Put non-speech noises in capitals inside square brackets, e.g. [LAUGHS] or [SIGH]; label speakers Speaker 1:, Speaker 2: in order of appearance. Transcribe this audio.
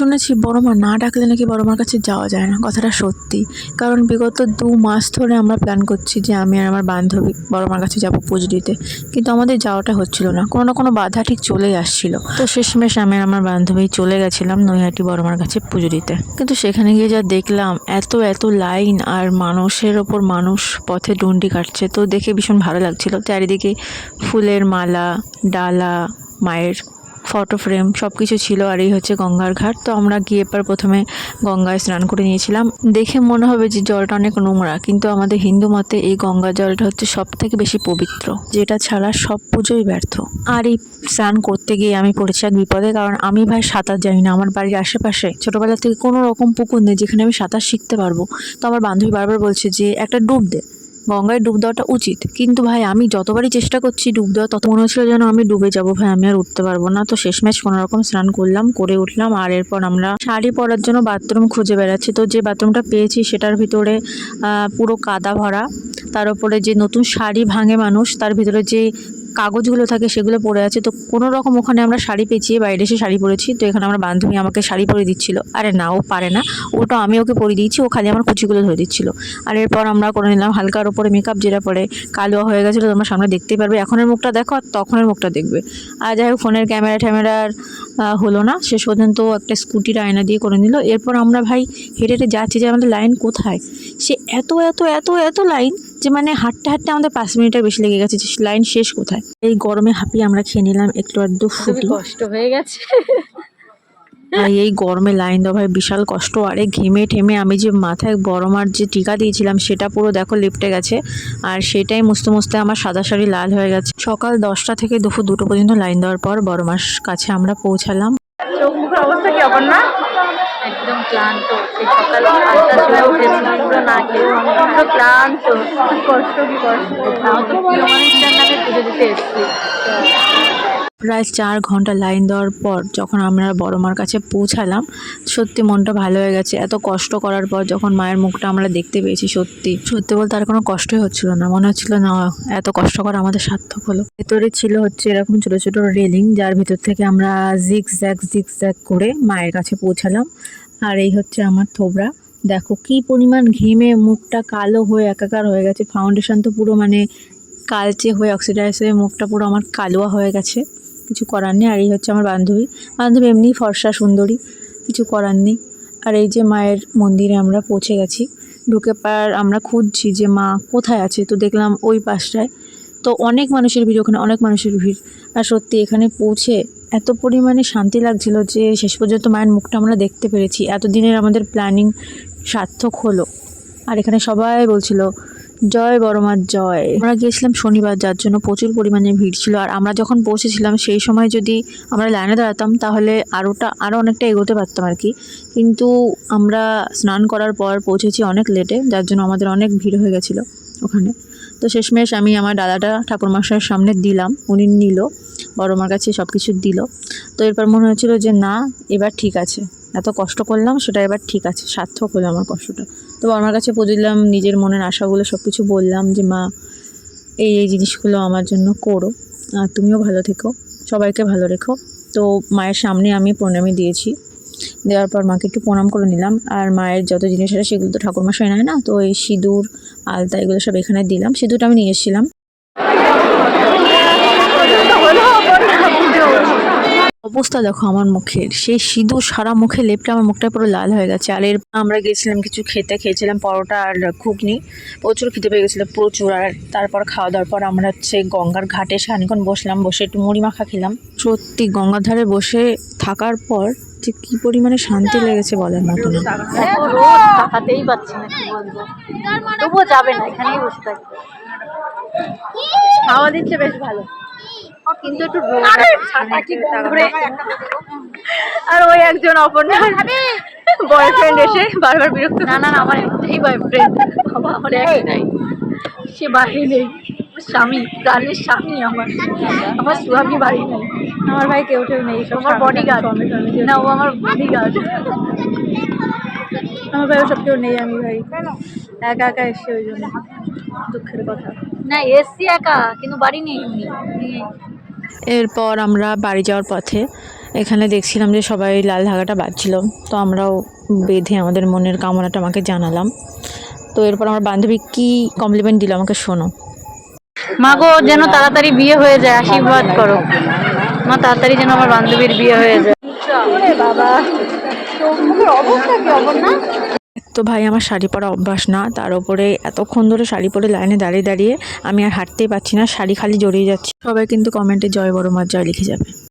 Speaker 1: শুনেছি বড় মা না ডাকলে নাকি বড় মার কাছে যাওয়া যায় না, কথাটা সত্যি। কারণ বিগত দু মাস ধরে আমরা প্ল্যান করছি যে আমি আর আমার বান্ধবী বড় মার কাছে যাব পুজো দিতে কিন্তু আমাদের যাওয়াটা হচ্ছিল না, কোনো না কোনো বাধা ঠিক চলেই আসছিল। তো শেষমেশ আমি আর আমার বান্ধবী চলে গেছিলাম নৈহাটি বড় মার কাছে পুজো দিতে কিন্তু সেখানে গিয়ে যা দেখলাম, এত এত লাইন আর মানুষের ওপর মানুষ পথে ডন্ডি কাটছে, তো দেখে ভীষণ ভালো লাগছিল। চারিদিকে ফুলের মালা, ডালা, মায়ের ফটো ফ্রেম সব কিছু ছিল আর এই হচ্ছে গঙ্গার ঘাট। তো আমরা গিয়ে পর প্রথমে গঙ্গায় স্নান করে নিয়েছিলাম। দেখে মনে হবে যে জলটা অনেক নোংরা, কিন্তু আমাদের হিন্দু মতে এই গঙ্গা জলটা হচ্ছে সব থেকে বেশি পবিত্র, যেটা ছাড়া সব পুজোই ব্যর্থ। আর এই স্নান করতে গিয়ে আমি পড়েছি এক বিপদে, কারণ আমি ভাই সাঁতার জানি না, আমার বাড়ির আশেপাশে ছোটোবেলা থেকে কোনো রকম পুকুর নেই যেখানে আমি সাঁতার শিখতে পারব। তো আমার বান্ধবী বারবার বলছে যে, একটা ডুব দে। গঙ্গায় ডুব দেওয়াটা উচিত। কিন্তু ভাই, আমি যতবারই চেষ্টা করছি ডুব দেওয়া তত মনে হচ্ছিল যেন আমি ডুবে যাব। ভাই, আমি আর উঠতে পারব না। তো শেষ শেষমেশ কোনো রকম স্নান করলাম, করে উঠলাম। আর এরপর আমরা শাড়ি পরার জন্য বাথরুম খুঁজে বেড়াচ্ছি। তো যে বাথরুমটা পেয়েছি, সেটার ভিতরে পুরো কাদা ভরা। তার উপরে যে নতুন শাড়ি ভাঙে মানুষ, তার ভিতরে যে কাগজগুলো থাকে সেগুলো পড়ে আছে। তো কোনো রকম ওখানে আমরা শাড়ি পেঁচিয়ে বাইরে এসে শাড়ি পরেছি। তো এখানে আমার বান্ধবী আমাকে শাড়ি পরে দিচ্ছিল। আরে না, ও পারে না। ওটা আমি ওকে পরে দিয়েছি, ও খালি আমার কুচিগুলো ধরে দিচ্ছিল। আর এরপর আমরা করে নিলাম হালকার ওপরে মেকআপ যেটা পরে কালো হয়ে গেছিল, তোমরা সামনে দেখতেই পারবে। এখনের মুখটা দেখো আর তখনের মুখটা দেখবে। আর যাই হোক, ফোনের ক্যামেরা ট্যামেরার হলো না। শেষ পর্যন্ত একটা স্কুটির আয়না দিয়ে করে নিল। এরপর আমরা ভাই হেঁটে হেঁটে যাচ্ছি যে আমাদের লাইন কোথায়? সে এত এত এত এত লাইন যে মানে হাঁটতে হাঁটতে আমাদের পাঁচ মিনিটের বেশি লেগে গেছে যে লাইন শেষ কোথায়? এই গরমে হাঁপিয়ে আমরা খেয়ে নিলাম একটু আধটু ফুটি
Speaker 2: কষ্ট হয়ে গেছে।
Speaker 1: এই গরমে লাইন দেওয়া ভাই বিশাল কষ্ট আরে ঘেমে ঠেমে আমি যে মাথায় বড়মার যে টিকা দিয়েছিলাম সেটা পুরো দেখো লেপটে গেছে। আর সেটাই মুছতে মুছতে আমার সাদা শাড়ি লাল হয়ে গেছে। সকাল দশটা থেকে দুপুর দুটো পর্যন্ত লাইন দেওয়ার পর বড়মার কাছে আমরা পৌঁছালাম।
Speaker 2: চোখ মুখের অবস্থা কি না একদম ক্লান্ত, সেই সকাল আটটা সময় উঠেছি, পুরো না খেয়ে পুরো ক্লান্ত কষ্ট কি কষ্ট তাও তো প্রিয় মানুষটার নামে পুজো দিতে এসেছি।
Speaker 1: প্রায় চার ঘণ্টা লাইন দেওয়ার পর যখন আমরা বড় মার কাছে পৌঁছালাম, সত্যি মনটা ভালো হয়ে গেছে। এত কষ্ট করার পর যখন মায়ের মুখটা আমরা দেখতে পেয়েছি সত্যি। সত্যি বলতে আর কোনো কষ্টই হচ্ছিল না। মনে হচ্ছিল না এত কষ্ট করা আমাদের সার্থক হলো। ভেতরে ছিল হচ্ছে এরকম ছোট ছোট রেলিং, যার ভিতর থেকে আমরা জিগ জ্যাক জিগ জ্যাক করে মায়ের কাছে পৌঁছালাম। আর এই হচ্ছে আমার থোবরা। দেখো কি পরিমাণ ঘেমে মুখটা কালো হয়ে একাকার হয়ে গেছে। ফাউন্ডেশন তো পুরো মানে কালচে হয়ে অক্সিডাইজ হয়ে মুখটা পুরো আমার কালোয়া হয়ে গেছে। কিছু করার নেই। আর এই হচ্ছে আমার বান্ধবী। বান্ধবী এমনি ফর্সা, সুন্দরী, কিছু করার নেই। আর এই যে মায়ের মন্দিরে আমরা পৌঁছে গেছি। ঢুকে পার আমরা খুঁজছি যে মা কোথায় আছে। তো দেখলাম ওই পাশটায়। তো অনেক মানুষের ভিড়, ওখানে অনেক মানুষের ভিড়। আর সত্যি এখানে পৌঁছে এত পরিমাণে শান্তি লাগছিল যে শেষ পর্যন্ত মায়ের মুখটা আমরা দেখতে পেরেছি। এতদিনের আমাদের প্ল্যানিং সার্থক হলো। আর এখানে সবাই বলছিল জয় বড়মার জয়। আমরা গিয়েছিলাম শনিবার, যার জন্য প্রচুর পরিমাণে ভিড় ছিল। আর আমরা যখন পৌঁছেছিলাম, সেই সময় যদি আমরা লাইনে দাঁড়াতাম, তাহলে আরোটা আরও অনেকটা এগোতে পারতাম আর কি। কিন্তু আমরা স্নান করার পর পৌঁছেছি অনেক লেটে যার জন্য আমাদের অনেক ভিড় হয়ে গেছিল ওখানে। তো শেষমেশ আমি আমার দাদাটা ঠাকুরমশাইয়ের সামনে দিলাম। উনি নিল বড় মার কাছে সব কিছু দিল। তো এরপর মনে হচ্ছিল যে, না, এবার ঠিক আছে। এত কষ্ট করলাম, সেটা এবার ঠিক আছে, সার্থক হলো আমার কষ্টটা। তো আমার কাছে পুজো দিলাম, নিজের মনের আশাগুলো সব কিছু বললাম যে, মা, এই এই জিনিসগুলো আমার জন্য করো। আর তুমিও ভালো থেকো, সবাইকে ভালো রেখো। তো মায়ের সামনে আমি প্রণামী দিয়েছি। দেওয়ার পর মাকে একটু প্রণাম করে নিলাম। আর মায়ের যত জিনিস আছে, সেগুলো তো ঠাকুরমশাই নেয় না? তো এই সিঁদুর, আলতা, এগুলো সব এখানে দিলাম। সিঁদুরটা আমি নিয়ে এসেছিলাম। অবস্থা দেখো আমার মুখের। সেই সিঁদুর সারা মুখে লেপটা আমার মুখটা পুরো লাল হয়ে গেছে। আর এর আমরা গেছিলাম কিছু খেতে, খেয়েছিলাম পরোটা আর ঘুগনি। প্রচুর খেতে পেয়ে গেছিল, প্রচুর। আর তারপর খাওয়া দাওয়ার পর আমরা হচ্ছে গঙ্গার ঘাটে সারাক্ষণ বসলাম, বসে একটু মুড়ি মাখা খেলাম। সত্যি গঙ্গার ধারে বসে থাকার পর যে কি পরিমাণে শান্তি লেগেছে বলার মতো
Speaker 2: থাকবে। হাওয়া দিচ্ছে বেশ ভালো। কিন্তু একটু [LAUGHS] আর ওই একজন অপর্ণা। [LAUGHS] বয়ফ্রেন্ড এসে বারবার বিরক্ত না না আমার একটাই বয়ফ্রেন্ড বাবা আমার একটাই। সে বাড়ি নেই। স্বামী প্রাণের স্বামী আমার। আমার স্বামী বাড়ি নেই। আমার ভাই কেউ কেউ নেই আমার বডি গার্ড না ও আমার বডি গার্ড আমার ভাই সব কেউ নেই আমি ভাই। একা একা এসছি ওই জন্য। দুঃখের কথা। না এসছি একা কিন্তু বাড়ি নেই। উনি।
Speaker 1: এরপর আমরা বাড়ি যাওয়ার পথে এখানে দেখছিলাম যে সবাই লাল ধাগাটা বাঁধছিল। তো আমরাও বেঁধে আমাদের মনের কামনাটা আমাকে জানালাম। তো এরপর আমার বান্ধবী কি কমপ্লিমেন্ট দিল আমাকে শোনো।
Speaker 2: মা গো যেন তাড়াতাড়ি বিয়ে হয়ে যায় আশীর্বাদ করো। মা তাড়াতাড়ি যেন আমার বান্ধবীর বিয়ে হয়ে যায়। বাবা অবস্থা কি অবস্থা
Speaker 1: তো ভাই, আমার শাড়ি পরা অভ্যাস না। তার উপরে এতক্ষণ ধরে শাড়ি পরে লাইনে দাঁড়িয়ে দাঁড়িয়ে আমি আর হাঁটতেই পারছি না, শাড়ি খালি জড়িয়ে যাচ্ছি। সবাই কিন্তু কমেন্টে জয় বড় মার জয় লিখে যাবে।